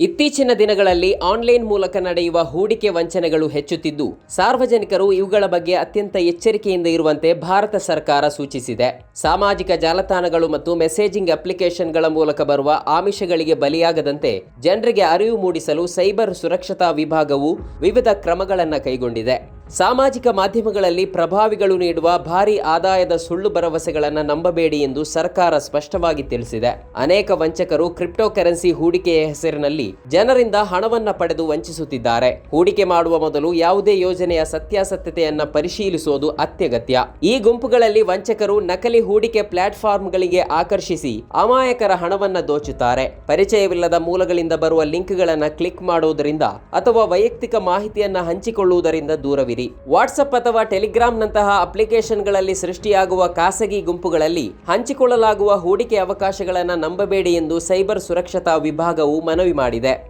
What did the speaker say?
ಇತ್ತೀಚಿನ ದಿನಗಳಲ್ಲಿ ಆನ್ಲೈನ್ ಮೂಲಕ ನಡೆಯುವ ಹೂಡಿಕೆ ವಂಚನೆಗಳು ಹೆಚ್ಚುತ್ತಿದ್ದು, ಸಾರ್ವಜನಿಕರು ಇವುಗಳ ಬಗ್ಗೆ ಅತ್ಯಂತ ಎಚ್ಚರಿಕೆಯಿಂದ ಇರುವಂತೆ ಭಾರತ ಸರ್ಕಾರ ಸೂಚಿಸಿದೆ. ಸಾಮಾಜಿಕ ಜಾಲತಾಣಗಳು ಮತ್ತು ಮೆಸೇಜಿಂಗ್ ಅಪ್ಲಿಕೇಶನ್ಗಳ ಮೂಲಕ ಬರುವ ಆಮಿಷಗಳಿಗೆ ಬಲಿಯಾಗದಂತೆ ಜನರಿಗೆ ಅರಿವು ಮೂಡಿಸಲು ಸೈಬರ್ ಸುರಕ್ಷತಾ ವಿಭಾಗವು ವಿವಿಧ ಕ್ರಮಗಳನ್ನು ಕೈಗೊಂಡಿದೆ. ಸಾಮಾಜಿಕ ಮಾಧ್ಯಮಗಳಲ್ಲಿ ಪ್ರಭಾವಿಗಳು ನೀಡುವ ಭಾರಿ ಆದಾಯದ ಸುಳ್ಳು ಭರವಸೆಗಳನ್ನು ನಂಬಬೇಡಿ ಎಂದು ಸರ್ಕಾರ ಸ್ಪಷ್ಟವಾಗಿ ತಿಳಿಸಿದೆ. ಅನೇಕ ವಂಚಕರು ಕ್ರಿಪ್ಟೋ ಕರೆನ್ಸಿ ಹೂಡಿಕೆಯ ಹೆಸರಿನಲ್ಲಿ ಜನರಿಂದ ಹಣವನ್ನ ಪಡೆದು ವಂಚಿಸುತ್ತಿದ್ದಾರೆ. ಹೂಡಿಕೆ ಮಾಡುವ ಮೊದಲು ಯಾವುದೇ ಯೋಜನೆಯ ಸತ್ಯಾಸತ್ಯತೆಯನ್ನ ಪರಿಶೀಲಿಸುವುದು ಅತ್ಯಗತ್ಯ. ಈ ಗುಂಪುಗಳಲ್ಲಿ ವಂಚಕರು ನಕಲಿ ಹೂಡಿಕೆ ಪ್ಲಾಟ್ಫಾರ್ಮ್ಗಳಿಗೆ ಆಕರ್ಷಿಸಿ ಅಮಾಯಕರ ಹಣವನ್ನ ದೋಚುತ್ತಾರೆ. ಪರಿಚಯವಿಲ್ಲದ ಮೂಲಗಳಿಂದ ಬರುವ ಲಿಂಕ್ಗಳನ್ನು ಕ್ಲಿಕ್ ಮಾಡುವುದರಿಂದ ಅಥವಾ ವೈಯಕ್ತಿಕ ಮಾಹಿತಿಯನ್ನ ಹಂಚಿಕೊಳ್ಳುವುದರಿಂದ ದೂರವಿರಿ ವಾಟ್ಸಪ್ ಅಥವಾ ಟೆಲಿಗ್ರಾಂನಂತಹ ಅಪ್ಲಿಕೇಶನ್ಗಳಲ್ಲಿ ಸೃಷ್ಟಿಯಾಗುವ ಖಾಸಗಿ ಗುಂಪುಗಳಲ್ಲಿ ಹಂಚಿಕೊಳ್ಳಲಾಗುವ ಹೂಡಿಕೆ ಅವಕಾಶಗಳನ್ನು ನಂಬಬೇಡಿ ಎಂದು ಸೈಬರ್ ಸುರಕ್ಷತಾ ವಿಭಾಗವು ಮನವಿ ಮಾಡಿದೆ.